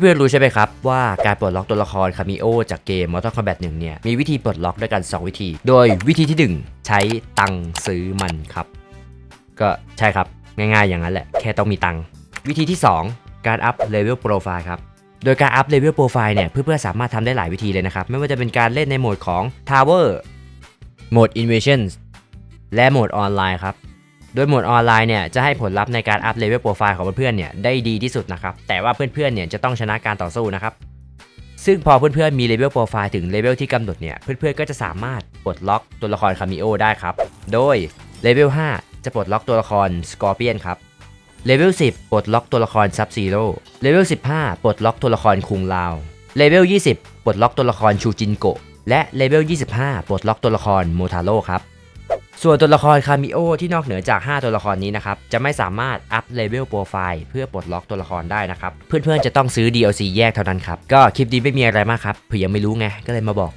เพื่อนๆรู้ใช่ไหมครับว่าการปลดล็อกตัวละครคามิโอจากเกม Mortal Kombat 1เนี่ยมีวิธีปลดล็อกด้วยกัน 2 วิธี โดยวิธีที่ 1 ใช้ตังซื้อมันครับ ก็ใช่ครับง่ายๆอย่างนั้นแหละ แค่ต้องมีตังวิธีที่ 2 การอัพเลเวลโปรไฟล์ครับโดยการอัพเลเวลโปรไฟล์เนี่ยเพื่อนๆสามารถทำได้หลายวิธีเลยนะครับ ไม่ว่าจะเป็นการเล่นในโหมดของ Tower โหมด Invasion และโหมดออนไลน์ครับ โดยโหมดออนไลน์เนี่ยจะให้ผลลัพธ์ในการอัพเลเวลโปรไฟล์ของเพื่อนๆเนี่ยได้ดีที่สุดนะครับ แต่ว่าเพื่อนๆเนี่ยจะต้องชนะการต่อสู้นะครับ ซึ่งพอเพื่อนๆมีเลเวลโปรไฟล์ถึงเลเวลที่กำหนดเนี่ยเพื่อนๆก็จะสามารถปลดล็อกตัวละครคามิโอได้ครับ โดยเลเวล5จะปลดล็อกตัวละครสกอร์เปียนครับเลเวล10 ปลดล็อกตัวละครซับซีโร่เลเวล15 ปลดล็อกตัวละครคุงลาวเลเวล20 ปลดล็อกตัวละครชูจินโกะและเลเวล25 ปลดล็อกตัวละครโมทาโร่ครับ ส่วนตัวละครคามิโอที่นอกเหนือจาก 5 ตัวละครนี้นะครับ จะไม่สามารถอัพเลเวลโปรไฟล์เพื่อปลดล็อกตัวละครได้นะครับ เพื่อนๆจะต้องซื้อ DLC แยกเท่านั้นครับ ก็คลิปนี้ไม่มีอะไรมากครับเผื่อยังไม่รู้ไงก็เลยมาบอก